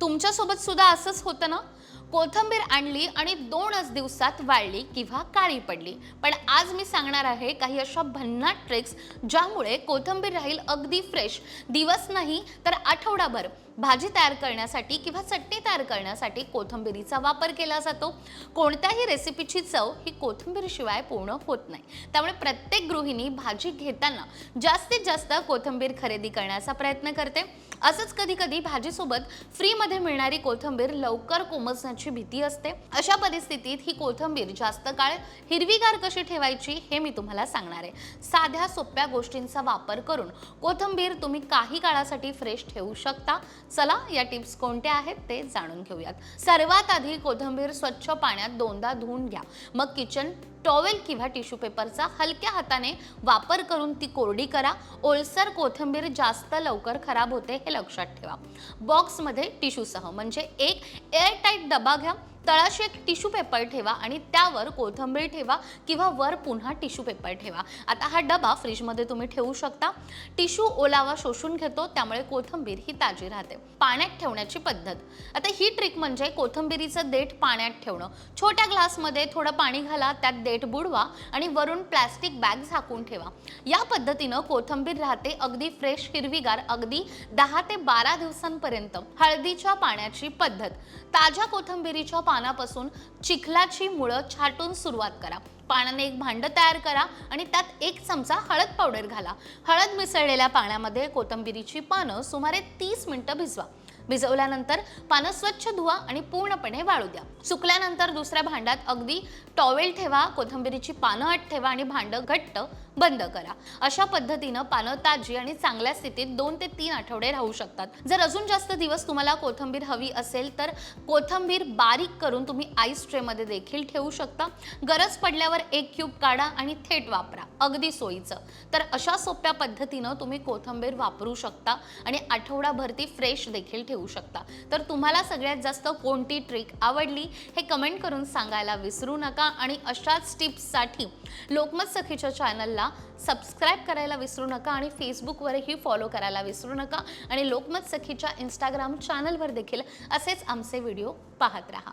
तुमच्यासोबत सुद्धा असंच होतं ना? कोथंबीर आणली आणि दोनच दिवसात वाळली किंवा काळी पडली. पण आज मी सांगणार आहे काही अशा भन्नाट ट्रिक्स ज्यामुळे कोथंबीर राहील अगदी फ्रेश दिवस नाही तर आठवडाभर. भाजी तयार करण्यासाठी किंवा चटणी तयार करण्यासाठी कोथिंबिरीचा वापर केला जातो. कोणत्याही रेसिपीची चव ही कोथिंबीरशिवाय पूर्ण होत नाही. त्यामुळे प्रत्येक गृहिणी भाजी घेताना जास्तीत जास्त कोथिंबीर खरेदी करण्याचा प्रयत्न करते. असंच कधी कधी भाजीसोबत फ्रीमध्ये मिळणारी कोथिंबीर लवकर कोमजण्याची भीती असते. अशा परिस्थितीत ही कोथिंबीर जास्त काळ हिरवीगार कशी ठेवायची हे मी तुम्हाला सांगणार आहे. साध्या सोप्या गोष्टींचा वापर करून कोथिंबीर तुम्ही काही काळासाठी फ्रेश ठेवू शकता. चला या टिप्स कोणत्या आहेत ते जाणून घेऊयात. सर्वात आधी कोथिंबीर स्वच्छ पाण्यात दोनदा धुवून घ्या. मग किचन टॉवेल किंवा टिश्यू पेपरचा हलक्या हाताने वापर करून ती कोरडी करा. ओलसर कोथिंबीर जास्त लवकर खराब होते हे लक्षात ठेवा. बॉक्समध्ये टिश्यूसह म्हणजे एक एअरटाईट डबा घ्या. तळाशी एक टिश्यू पेपर ठेवा आणि त्यावर कोथिंबीर ठेवा किंवा वर पुन्हा टिश्यू पेपर ठेवा. आता हा डबा फ्रीजमध्ये तुम्ही ठेवू शकता. टिश्यू ओलावा शोषून घेतो त्यामुळे कोथिंबीर ही ताजी राहते. पाण्यात ठेवण्याची पद्धत. आता ही ट्रिक म्हणजे कोथिंबीरीचं देठ पाण्यात ठेवणं. छोट्या ग्लासमध्ये थोडं पाणी घाला त्यात देठ बुडवा आणि वरून प्लॅस्टिक बॅग झाकून ठेवा. या पद्धतीनं कोथिंबीर राहते अगदी फ्रेश हिरवीगार अगदी दहा ते बारा दिवसांपर्यंत. हळदीच्या पाण्याची पद्धत. ताज्या कोथिंबीरीच्या पानापासून चिखलाची मुळं छाटून सुरुवात करा. पाण्याने एक भांड तयार करा आणि त्यात एक चमचा हळद पावडर घाला. हळद मिसळलेल्या पाण्यामध्ये कोथिंबीरीची पानं सुमारे तीस मिनटं भिजवा. भिजवल्यानंतर पानं स्वच्छ धुवा आणि पूर्णपणे वाळू द्या. सुकल्यानंतर दुसऱ्या भांड्यात अगदी टॉवेल ठेवा कोथिंबीरीची पानं आत ठेवा आणि भांडं घट्ट बंद करा. अशा पद्धतीनं पानं ताजी आणि चांगल्या स्थितीत दोन ते तीन आठवडे राहू शकतात. जर अजून जास्त दिवस तुम्हाला कोथिंबीर हवी असेल तर कोथिंबीर बारीक करून तुम्ही आईस ट्रेमध्ये देखील ठेवू शकता. गरज पडल्यावर एक क्यूब काढा आणि थेट वापरा. अगदी सोयीचं. तर अशा सोप्या पद्धतीनं तुम्ही कोथिंबीर वापरू शकता आणि आठवडाभर ती फ्रेश देखील ठेवू शकता. तर तुम्हाला सगळ्यात जास्त कोणती ट्रिक आवडली हे कमेंट करून सांगायला विसरू नका. आणि अशाच टिप्ससाठी लोकमत सखीच्या चॅनलला सबस्क्राईब करायला विसरू नका आणि फेसबुकवरही फॉलो करायला विसरू नका. आणि लोकमत सखीच्या इंस्टाग्राम चॅनलवर देखील असेच आमचे व्हिडिओ पाहत राहा.